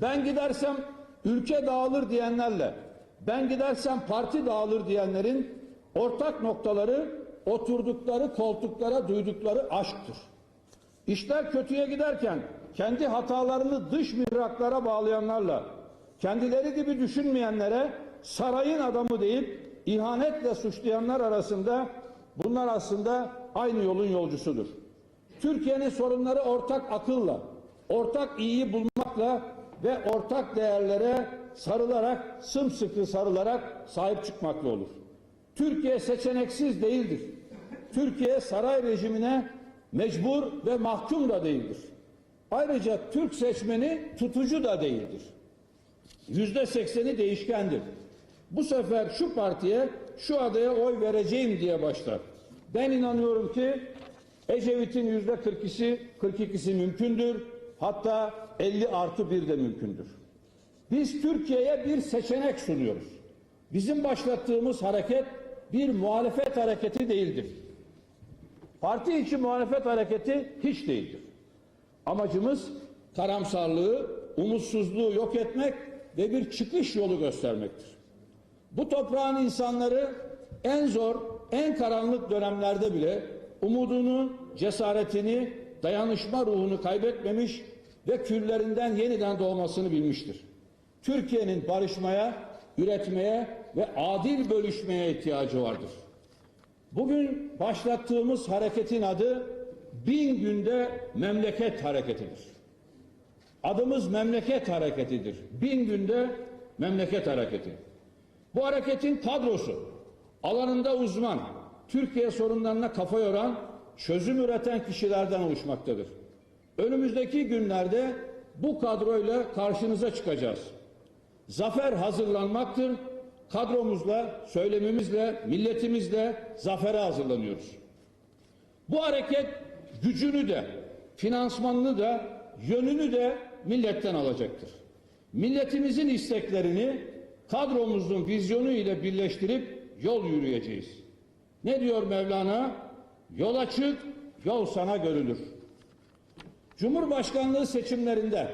Ben gidersem ülke dağılır diyenlerle, ben gidersem parti dağılır diyenlerin ortak noktaları oturdukları koltuklara duydukları aşktır. İşler kötüye giderken kendi hatalarını dış mihraklara bağlayanlarla, kendileri gibi düşünmeyenlere sarayın adamı deyip ihanetle suçlayanlar arasında bunlar aslında aynı yolun yolcusudur. Türkiye'nin sorunları ortak akılla, ortak iyiyi bulmakla ve ortak değerlere sarılarak, sımsıkı sarılarak sahip çıkmakla olur. Türkiye seçeneksiz değildir. Türkiye saray rejimine mecbur ve mahkum da değildir. Ayrıca Türk seçmeni tutucu da değildir. Yüzde sekseni değişkendir. Bu sefer şu partiye, şu adaya oy vereceğim diye başlar. Ben inanıyorum ki Ecevit'in yüzde 42'si, 42'si mümkündür. Hatta 50 artı bir de mümkündür. Biz Türkiye'ye bir seçenek sunuyoruz. Bizim başlattığımız hareket bir muhalefet hareketi değildir. Parti içi muhalefet hareketi hiç değildir. Amacımız karamsarlığı, umutsuzluğu yok etmek ve bir çıkış yolu göstermektir. Bu toprağın insanları en zor, en karanlık dönemlerde bile umudunu, cesaretini, dayanışma ruhunu kaybetmemiş ve küllerinden yeniden doğmasını bilmiştir. Türkiye'nin barışmaya, üretmeye ve adil bölüşmeye ihtiyacı vardır. Bugün başlattığımız hareketin adı bin günde memleket hareketidir. Adımız memleket hareketidir. Bin günde memleket hareketi. Bu hareketin kadrosu alanında uzman, Türkiye sorunlarına kafa yoran, çözüm üreten kişilerden oluşmaktadır. Önümüzdeki günlerde bu kadroyla karşınıza çıkacağız. Zafer hazırlanmaktır. Kadromuzla, söylemimizle, milletimizle zafere hazırlanıyoruz. Bu hareket gücünü de, finansmanını da, yönünü de milletten alacaktır. Milletimizin isteklerini kadromuzun vizyonu ile birleştirip yol yürüyeceğiz. Ne diyor Mevlana? Yola çık, yol sana görülür. Cumhurbaşkanlığı seçimlerinde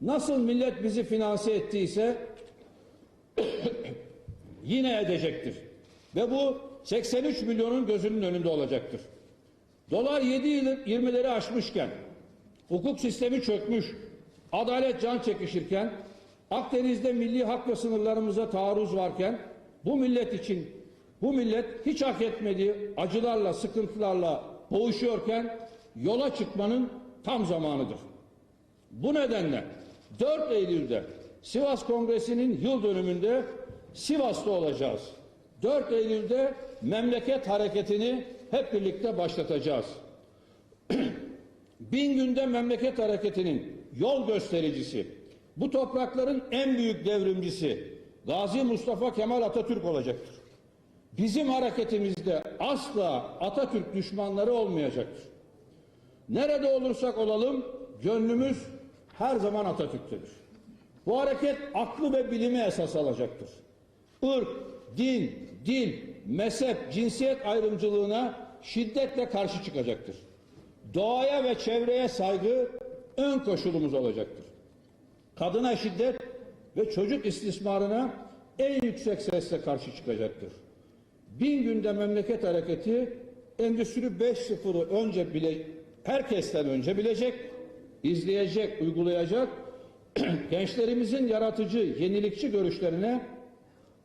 nasıl millet bizi finanse ettiyse yine edecektir. Ve bu 83 milyonun gözünün önünde olacaktır. Dolar 7-20'leri aşmışken, hukuk sistemi çökmüş, adalet can çekişirken, Akdeniz'de milli hak ve sınırlarımıza taarruz varken, bu millet için, bu millet hiç hak etmediği acılarla, sıkıntılarla boğuşuyorken, yola çıkmanın tam zamanıdır. Bu nedenle 4 Eylül'de Sivas Kongresi'nin yıl dönümünde Sivas'ta olacağız. 4 Eylül'de memleket hareketini hep birlikte başlatacağız. Bin günde memleket hareketinin yol göstericisi, bu toprakların en büyük devrimcisi Gazi Mustafa Kemal Atatürk olacaktır. Bizim hareketimizde asla Atatürk düşmanları olmayacaktır. Nerede olursak olalım gönlümüz her zaman Atatürk'tedir. Bu hareket aklı ve bilimi esas alacaktır. Irk, din, dil, mezhep, cinsiyet ayrımcılığına şiddetle karşı çıkacaktır. Doğaya ve çevreye saygı ön koşulumuz olacaktır. Kadına şiddet ve çocuk istismarına en yüksek sesle karşı çıkacaktır. Bin günde memleket hareketi Endüstri 5.0'ı önce bile herkesten önce bilecek, izleyecek, uygulayacak, gençlerimizin yaratıcı, yenilikçi görüşlerine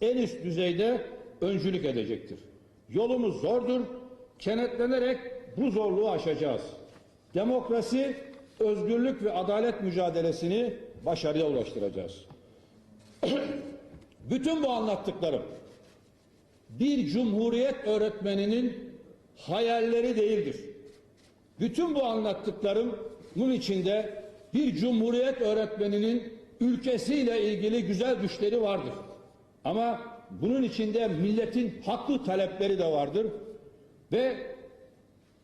en üst düzeyde öncülük edecektir. Yolumuz zordur, kenetlenerek bu zorluğu aşacağız. Demokrasi, özgürlük ve adalet mücadelesini başarıya ulaştıracağız. Bütün bu anlattıklarım bir cumhuriyet öğretmeninin hayalleri değildir. Bütün bu anlattıklarımın içinde bir cumhuriyet öğretmeninin ülkesiyle ilgili güzel düşleri vardır. Ama bunun içinde milletin haklı talepleri de vardır. Ve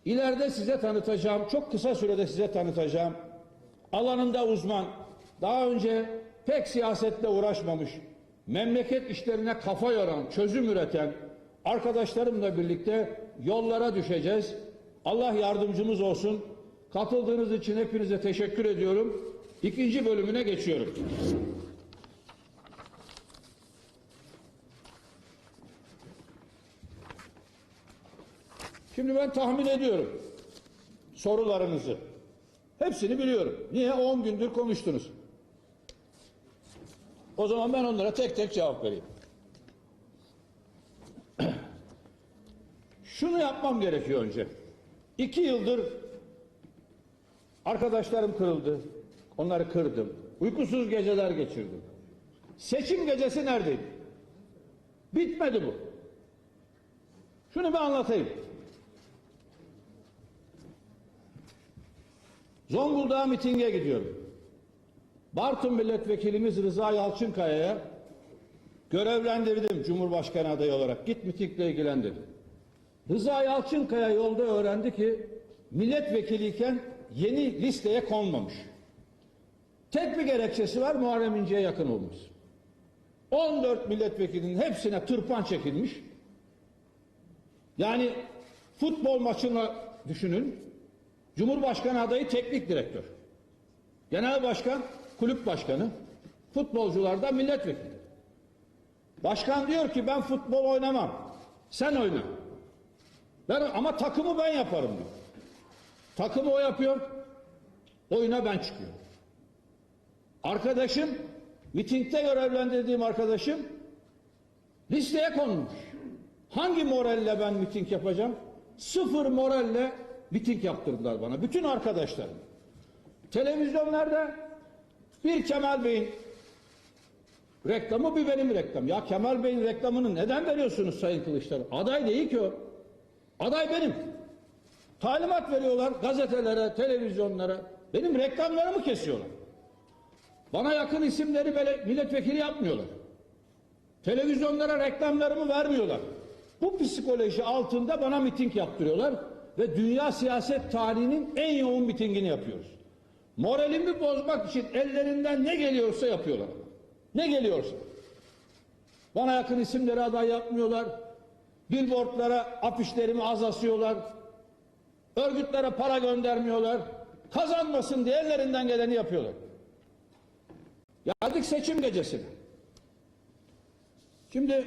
ileride size tanıtacağım, çok kısa sürede size tanıtacağım, alanında uzman, daha önce pek siyasetle uğraşmamış, memleket işlerine kafa yoran, çözüm üreten arkadaşlarımla birlikte yollara düşeceğiz. Allah yardımcımız olsun. Katıldığınız için hepinize teşekkür ediyorum. İkinci bölümüne geçiyorum. Şimdi ben tahmin ediyorum sorularınızı. Hepsini biliyorum. Niye? 10 gündür konuştunuz. O zaman ben onlara tek tek cevap vereyim. Şunu yapmam gerekiyor önce. İki yıldır arkadaşlarım kırıldı. Onları kırdım. Uykusuz geceler geçirdim. Seçim gecesi neredeydi? Bitmedi bu. Şunu bir anlatayım. Zonguldak mitinge gidiyorum. Bartın milletvekilimiz Rıza Yalçınkaya'ya görevlendirdim Cumhurbaşkanı adayı olarak. Git mitingle ilgilen dedim. Rıza Yalçınkaya yolda öğrendi ki milletvekiliyken yeni listeye konmamış. Tek bir gerekçesi var Muharrem İnce'ye yakın olması. 14 milletvekilinin hepsine tırpan çekilmiş. Yani futbol maçını düşünün. Cumhurbaşkanı adayı teknik direktör. Genel başkan kulüp başkanı. Futbolcular da milletvekili. Başkan diyor ki ben futbol oynamam. Sen oyna. Ben, ama takımı ben yaparım diyor. Takımı o yapıyor. Oyuna ben çıkıyorum. Arkadaşım, mitingde görevlendirdiğim arkadaşım listeye konmuş. Hangi moralle ben miting yapacağım? Sıfır moralle miting yaptırdılar bana. Bütün arkadaşlarım. Televizyonlarda bir Kemal Bey'in reklamı bir benim reklam. Ya Kemal Bey'in reklamını neden veriyorsunuz Sayın Kılıçdaroğlu? Aday değil ki o. Aday benim. Talimat veriyorlar gazetelere, televizyonlara. Benim reklamlarımı kesiyorlar. Bana yakın isimleri böyle milletvekili yapmıyorlar. Televizyonlara reklamlarımı vermiyorlar. Bu psikoloji altında bana miting yaptırıyorlar ve dünya siyaset tarihinin en yoğun mitingini yapıyoruz. Moralimi bozmak için ellerinden ne geliyorsa yapıyorlar. Ne geliyorsa. Bana yakın isimleri aday yapmıyorlar. Billboardlara afişlerimi az asıyorlar. Örgütlere para göndermiyorlar. Kazanmasın diye ellerinden geleni yapıyorlar. Geldik seçim gecesine. Şimdi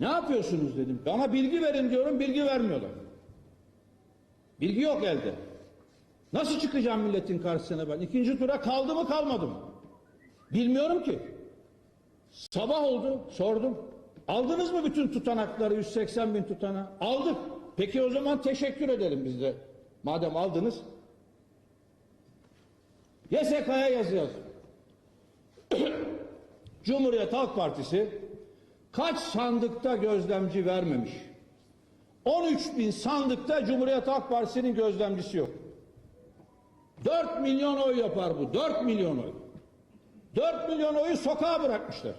ne yapıyorsunuz dedim. Bana bilgi verin diyorum, bilgi vermiyorlar. Bilgi yok elde. Nasıl çıkacağım milletin karşısına ben? İkinci tura kaldı mı kalmadı mı? Bilmiyorum ki. Sabah oldu, sordum. Aldınız mı bütün tutanakları, 180 bin tutana? Aldık. Peki o zaman teşekkür edelim biz de. Madem aldınız. YSK'ya yazı yaz. Cumhuriyet Halk Partisi kaç sandıkta gözlemci vermemiş? 13 bin sandıkta Cumhuriyet Halk Partisi'nin gözlemcisi yok. 4 milyon oy yapar bu. 4 milyon oy. 4 milyon oyu sokağa bırakmışlar.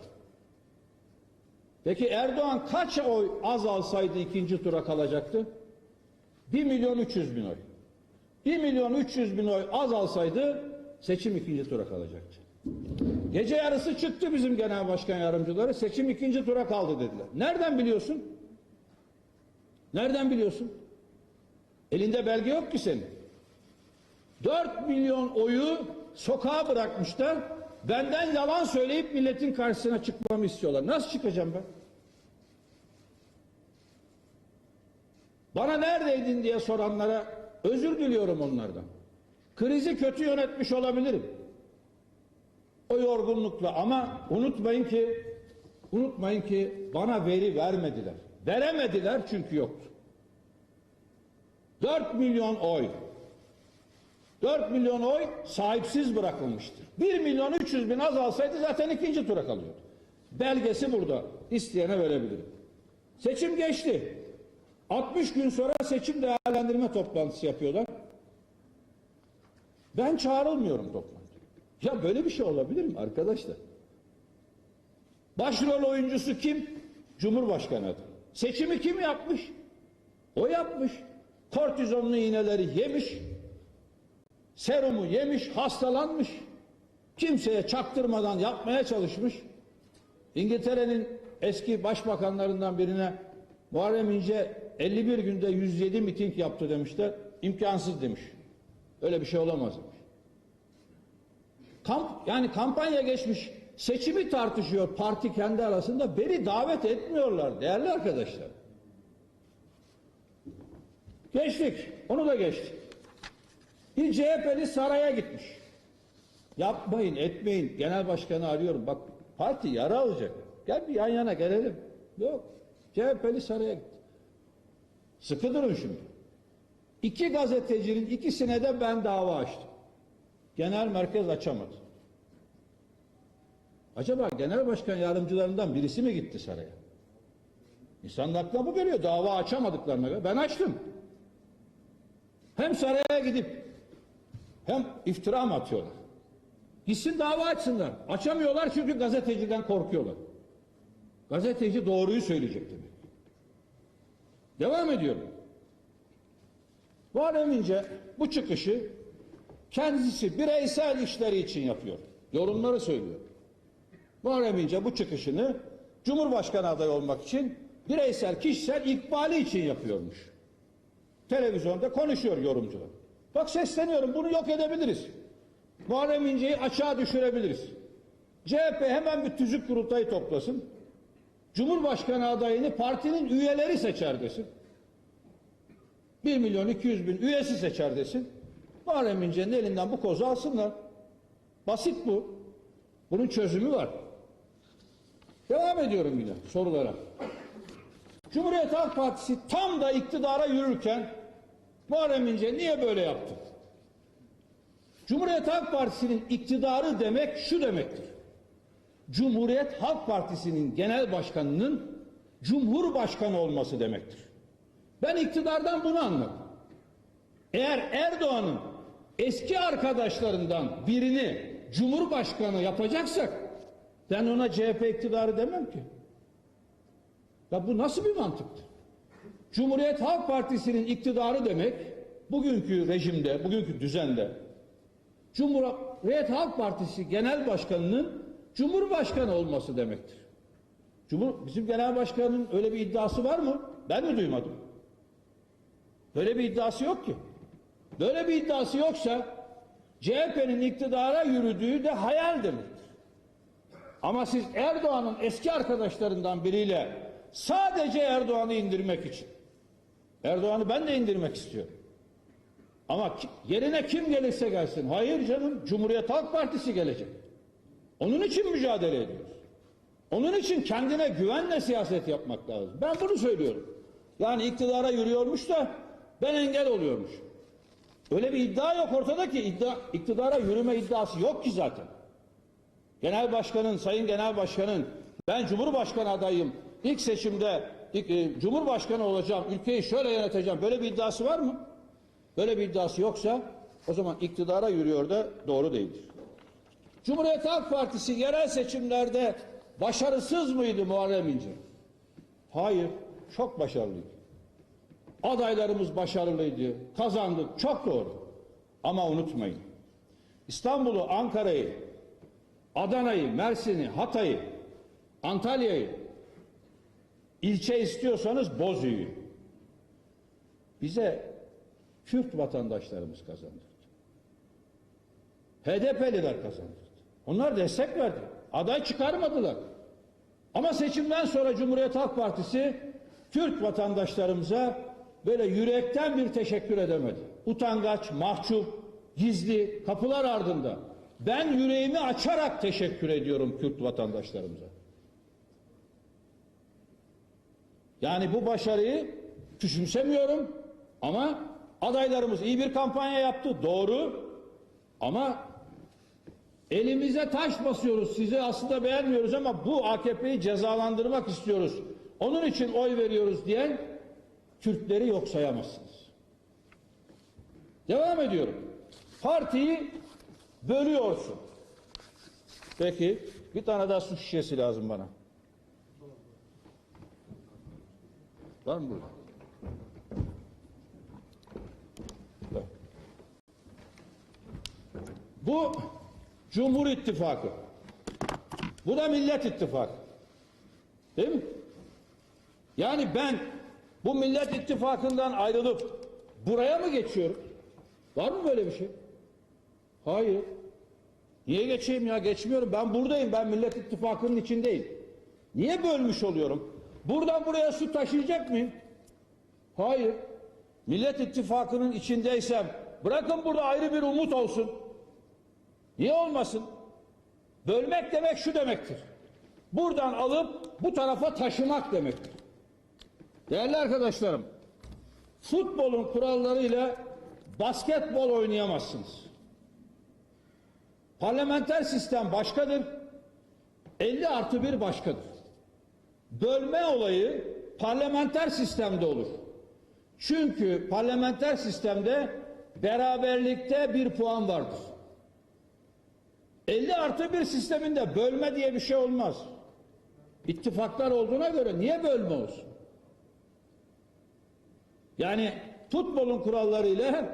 Peki Erdoğan kaç oy az alsaydı ikinci tura kalacaktı? 1 milyon 300 bin oy. 1 milyon 300 bin oy az alsaydı seçim ikinci tura kalacaktı. Gece yarısı çıktı bizim genel başkan yardımcıları seçim ikinci tura kaldı dediler. Nereden biliyorsun? Nereden biliyorsun? Elinde belge yok ki senin. 4 milyon oyu sokağa bırakmışlar. Benden yalan söyleyip milletin karşısına çıkmamı istiyorlar. Nasıl çıkacağım ben? Bana neredeydin diye soranlara özür diliyorum onlardan. Krizi kötü yönetmiş olabilirim. O yorgunlukla ama unutmayın ki unutmayın ki bana veri vermediler. Veremediler çünkü yoktu. 4 milyon oy 4 milyon oy sahipsiz bırakılmıştır. 1 milyon 300 bin azalsaydı zaten ikinci tura kalıyordu. Belgesi burada. İsteyene verebilirim. Seçim geçti. 60 gün sonra seçim değerlendirme toplantısı yapıyorlar. Ben çağrılmıyorum toplantıya. Ya böyle bir şey olabilir mi arkadaşlar? Başrol oyuncusu kim? Cumhurbaşkanı adayı. Seçimi kim yapmış? O yapmış. Kortizonlu iğneleri yemiş. Serumu yemiş, hastalanmış. Kimseye çaktırmadan yapmaya çalışmış. İngiltere'nin eski başbakanlarından birine Muharrem İnce 51 günde 107 miting yaptı demişler. İmkansız demiş. Öyle bir şey olamaz demiş. kamp yani kampanya geçmiş seçimi tartışıyor parti kendi arasında beni davet etmiyorlar değerli arkadaşlar. Geçtik. Onu da geçtik. Bir CHP'li saraya gitmiş. Yapmayın, etmeyin. Genel başkanı arıyorum. Bak parti yara alacak. Gel bir yan yana gelelim. Yok. CHP'li saraya gitti. Sıkı durun şimdi. İki gazetecinin ikisine de ben dava açtım. Genel merkez açamadı. Acaba genel başkan yardımcılarından birisi mi gitti saraya? İnsanın aklına bu geliyor. Dava açamadıklarına göre. Ben açtım. Hem saraya gidip hem iftira mı atıyorlar? Gitsin dava açsınlar. Açamıyorlar çünkü gazeteciden korkuyorlar. Gazeteci doğruyu söyleyecek demek. Devam ediyorum. Muharrem İnce bu çıkışı kendisi bireysel işleri için yapıyor. Yorumları söylüyor. Muharrem İnce bu çıkışını Cumhurbaşkanı adayı olmak için bireysel kişisel ikbali için yapıyormuş. Televizyonda konuşuyor yorumcular. Bak sesleniyorum bunu yok edebiliriz. Muharrem İnce'yi açığa düşürebiliriz. CHP hemen bir tüzük kurultayı toplasın. Cumhurbaşkanı adayını partinin üyeleri seçer desin. 1 milyon 200 bin üyesi seçer desin. Muharrem İnce'nin elinden bu kozu alsınlar. Basit bu. Bunun çözümü var. Devam ediyorum yine sorulara. Cumhuriyet Halk Partisi tam da iktidara yürürken Muharrem İnce niye böyle yaptı? Cumhuriyet Halk Partisi'nin iktidarı demek şu demektir. Cumhuriyet Halk Partisi'nin genel başkanının cumhurbaşkanı olması demektir. Ben iktidardan bunu anladım. Eğer Erdoğan'ın eski arkadaşlarından birini cumhurbaşkanı yapacaksak ben ona CHP iktidarı demem ki. Ya bu nasıl bir mantıktır? Cumhuriyet Halk Partisi'nin iktidarı demek bugünkü rejimde, bugünkü düzende Cumhuriyet Halk Partisi Genel Başkanı'nın Cumhurbaşkanı olması demektir. Cumhur, bizim genel başkanın öyle bir iddiası var mı? Ben mi duymadım? Böyle bir iddiası yok ki. Böyle bir iddiası yoksa CHP'nin iktidara yürüdüğü de hayal demektir. Ama siz Erdoğan'ın eski arkadaşlarından biriyle sadece Erdoğan'ı indirmek için Erdoğan'ı ben de indirmek istiyorum. Ama yerine kim gelirse gelsin. Hayır canım Cumhuriyet Halk Partisi gelecek. Onun için mücadele ediyoruz. Onun için kendine güvenle siyaset yapmak lazım. Ben bunu söylüyorum. Yani iktidara yürüyormuş da ben engel oluyormuş. Öyle bir iddia yok ortada ki iddia, iktidara yürüme iddiası yok ki zaten. Genel başkanın, sayın genel başkanın ben cumhurbaşkanı adayım. İlk seçimde cumhurbaşkanı olacağım. Ülkeyi şöyle yöneteceğim. Böyle bir iddiası var mı? Böyle bir iddiası yoksa o zaman iktidara yürüyor da doğru değildir. Cumhuriyet Halk Partisi yerel seçimlerde başarısız mıydı Muharrem İnce? Hayır, çok başarılıydı. Adaylarımız başarılıydı, kazandık, çok doğru. Ama unutmayın, İstanbul'u, Ankara'yı, Adana'yı, Mersin'i, Hatay'ı, Antalya'yı ilçe istiyorsanız Bozüyü. Bize Kürt vatandaşlarımız kazandırdı. HDP'liler kazandırdı. Onlar destek verdi. Aday çıkarmadılar. Ama seçimden sonra Cumhuriyet Halk Partisi Kürt vatandaşlarımıza böyle yürekten bir teşekkür edemedi. Utangaç, mahcup, gizli, kapılar ardında. Ben yüreğimi açarak teşekkür ediyorum Kürt vatandaşlarımıza. Yani bu başarıyı küçümsemiyorum ama adaylarımız iyi bir kampanya yaptı doğru ama elimize taş basıyoruz sizi aslında beğenmiyoruz ama bu AKP'yi cezalandırmak istiyoruz. Onun için oy veriyoruz diyen Kürtleri yok sayamazsınız. Devam ediyorum. Partiyi bölüyorsun. Peki bir tane daha su şişesi lazım bana. Var mı burada? Bu Cumhur İttifakı. Bu da Millet İttifakı. Değil mi? Yani ben bu Millet İttifakı'ndan ayrılıp buraya mı geçiyorum? Var mı böyle bir şey? Hayır. Niye geçeyim ya? Geçmiyorum. Ben buradayım. Ben Millet İttifakı'nın içindeyim. Niye bölmüş oluyorum? Buradan buraya su taşıyacak mıyım? Hayır. Millet İttifakı'nın içindeysem bırakın burada ayrı bir umut olsun. Niye olmasın? Bölmek demek şu demektir. Buradan alıp bu tarafa taşımak demektir. Değerli arkadaşlarım, futbolun kurallarıyla basketbol oynayamazsınız. Parlamenter sistem başkadır. 50 artı 1 başkadır. Bölme olayı parlamenter sistemde olur. Çünkü parlamenter sistemde beraberlikte bir puan vardır. 50 artı 1 sisteminde bölme diye bir şey olmaz. İttifaklar olduğuna göre niye bölme olsun? Yani futbolun kurallarıyla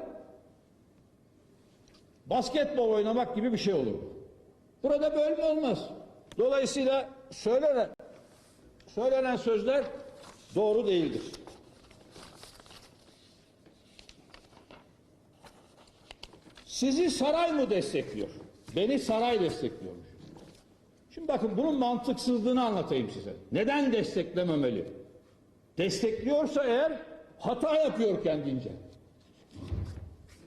basketbol oynamak gibi bir şey olur. Burada bölme olmaz. Dolayısıyla söylenen, söylenen sözler doğru değildir. Sizi saray mı destekliyor? Beni saray destekliyormuş. Şimdi bakın bunun mantıksızlığını anlatayım size. Neden desteklememeli? Destekliyorsa eğer hata yapıyor kendince.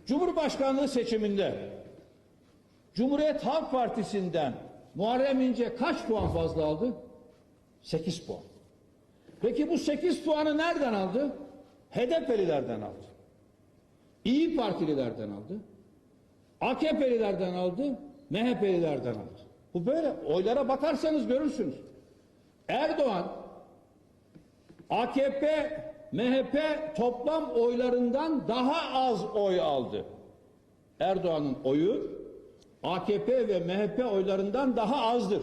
Cumhurbaşkanlığı seçiminde Cumhuriyet Halk Partisi'nden Muharrem İnce kaç puan fazla aldı? 8 puan. Peki bu 8 puanı nereden aldı? HDP'lilerden aldı. İyi Partililerden aldı. AKP'lilerden aldı. MHP'lilerden aldı. Bu böyle. Oylara bakarsanız görürsünüz. Erdoğan AKP, MHP toplam oylarından daha az oy aldı. Erdoğan'ın oyu AKP ve MHP oylarından daha azdır.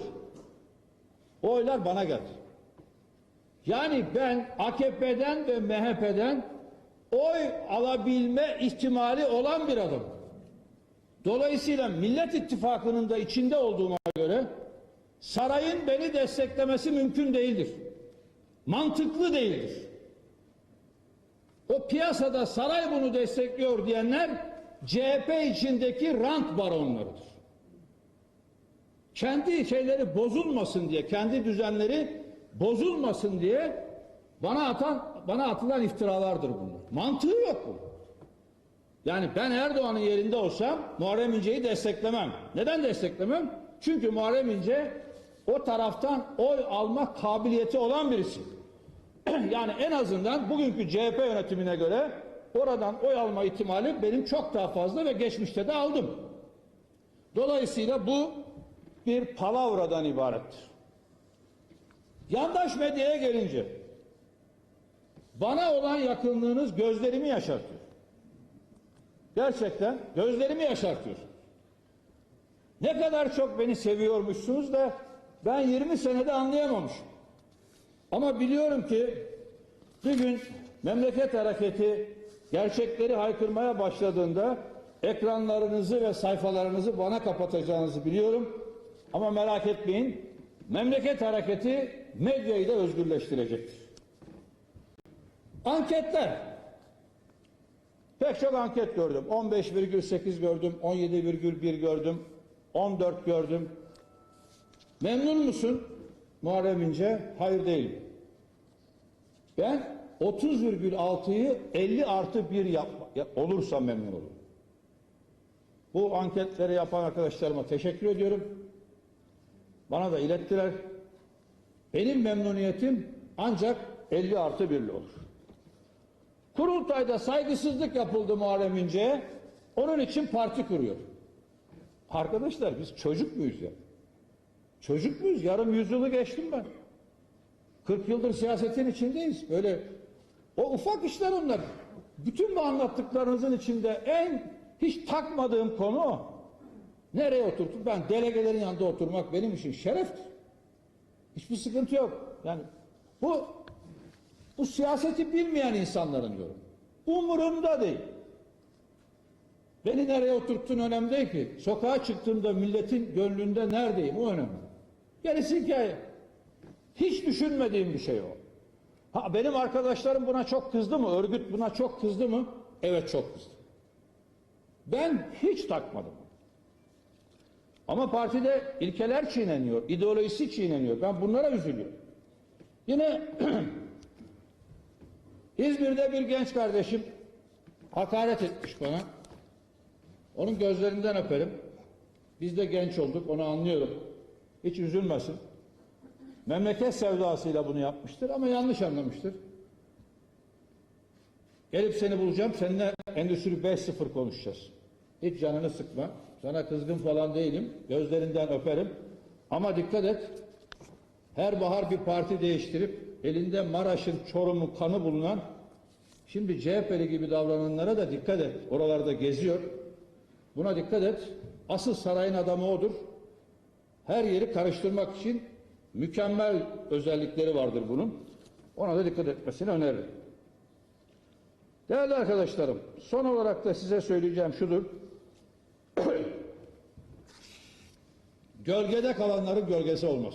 O oylar bana geldi. Yani ben AKP'den ve MHP'den oy alabilme ihtimali olan bir adamım. Dolayısıyla Millet İttifakı'nın da içinde olduğuma göre sarayın beni desteklemesi mümkün değildir. Mantıklı değildir. O piyasada saray bunu destekliyor diyenler CHP içindeki rant baronlarıdır. Kendi şeyleri bozulmasın diye, kendi düzenleri bozulmasın diye bana atan bana atılan iftiralardır bunlar. Mantığı yok bu. Yani ben Erdoğan'ın yerinde olsam Muharrem İnce'yi desteklemem. Neden desteklemem? Çünkü Muharrem İnce o taraftan oy alma kabiliyeti olan birisi. yani en azından bugünkü CHP yönetimine göre oradan oy alma ihtimali benim çok daha fazla ve geçmişte de aldım. Dolayısıyla bu bir palavradan ibarettir. Yandaş medyaya gelince bana olan yakınlığınız gözlerimi yaşartıyor. Gerçekten gözlerimi yaşartıyor. Ne kadar çok beni seviyormuşsunuz da ben 20 senede anlayamamışım. Ama biliyorum ki bir gün memleket hareketi gerçekleri haykırmaya başladığında ekranlarınızı ve sayfalarınızı bana kapatacağınızı biliyorum. Ama merak etmeyin memleket hareketi medyayı da özgürleştirecektir. Anketler Pek çok anket gördüm. 15,8 gördüm, 17,1 gördüm, 14 gördüm. Memnun musun Muharrem İnce? Hayır değilim. Ben 30,6'yı 50 artı 1 yap, olursa memnun olurum. Bu anketleri yapan arkadaşlarıma teşekkür ediyorum. Bana da ilettiler. Benim memnuniyetim ancak 50 artı 1'li olur. Kurultayda saygısızlık yapıldı Muharrem İnce'ye. Onun için parti kuruyor. Arkadaşlar biz çocuk muyuz ya? Çocuk muyuz? Yarım yüzyılı geçtim ben. 40 yıldır siyasetin içindeyiz. Böyle o ufak işler onlar. Bütün bu anlattıklarınızın içinde en hiç takmadığım konu o. Nereye oturttuk? Ben delegelerin yanında oturmak benim için şereftir. Hiçbir sıkıntı yok. Yani bu bu siyaseti bilmeyen insanların yorumu. Umurumda değil. Beni nereye oturttun önemli değil ki. Sokağa çıktığımda milletin gönlünde neredeyim o önemli. Gerisi hikaye. Hiç düşünmediğim bir şey o. Ha, benim arkadaşlarım buna çok kızdı mı? Örgüt buna çok kızdı mı? Evet çok kızdı. Ben hiç takmadım. Ama partide ilkeler çiğneniyor, ideolojisi çiğneniyor. Ben bunlara üzülüyorum. Yine İzmir'de bir genç kardeşim hakaret etmiş bana. Onun gözlerinden öperim. Biz de genç olduk, onu anlıyorum. Hiç üzülmesin. Memleket sevdasıyla bunu yapmıştır ama yanlış anlamıştır. Gelip seni bulacağım, seninle Endüstri 5.0 konuşacağız. Hiç canını sıkma. Sana kızgın falan değilim. Gözlerinden öperim. Ama dikkat et. Her bahar bir parti değiştirip elinde Maraş'ın Çorum'un kanı bulunan şimdi CHP'li gibi davrananlara da dikkat et. Oralarda geziyor. Buna dikkat et. Asıl sarayın adamı odur. Her yeri karıştırmak için mükemmel özellikleri vardır bunun. Ona da dikkat etmesini öneririm. Değerli arkadaşlarım, son olarak da size söyleyeceğim şudur. Gölgede kalanların gölgesi olmaz.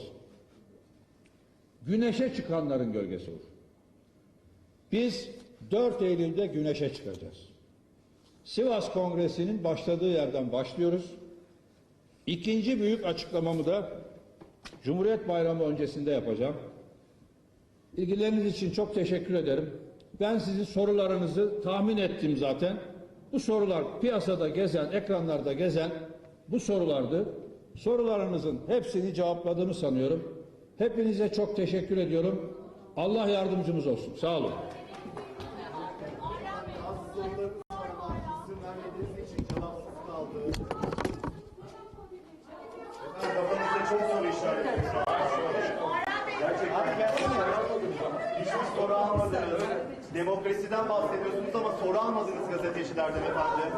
Güneşe çıkanların gölgesi olur. Biz 4 Eylül'de güneşe çıkacağız. Sivas Kongresi'nin başladığı yerden başlıyoruz. İkinci büyük açıklamamı da Cumhuriyet Bayramı öncesinde yapacağım. İlgileriniz için çok teşekkür ederim. Ben sizin sorularınızı tahmin ettim zaten. Bu sorular piyasada gezen, ekranlarda gezen bu sorulardı. Sorularınızın hepsini cevapladığımı sanıyorum. Hepinize çok teşekkür ediyorum. Allah yardımcımız olsun. Sağ olun. Çok soru gerçekten. Hiçbir soru almadınız. Demokrasiden bahsediyorsunuz ama soru almadınız gazetecilerden efendim.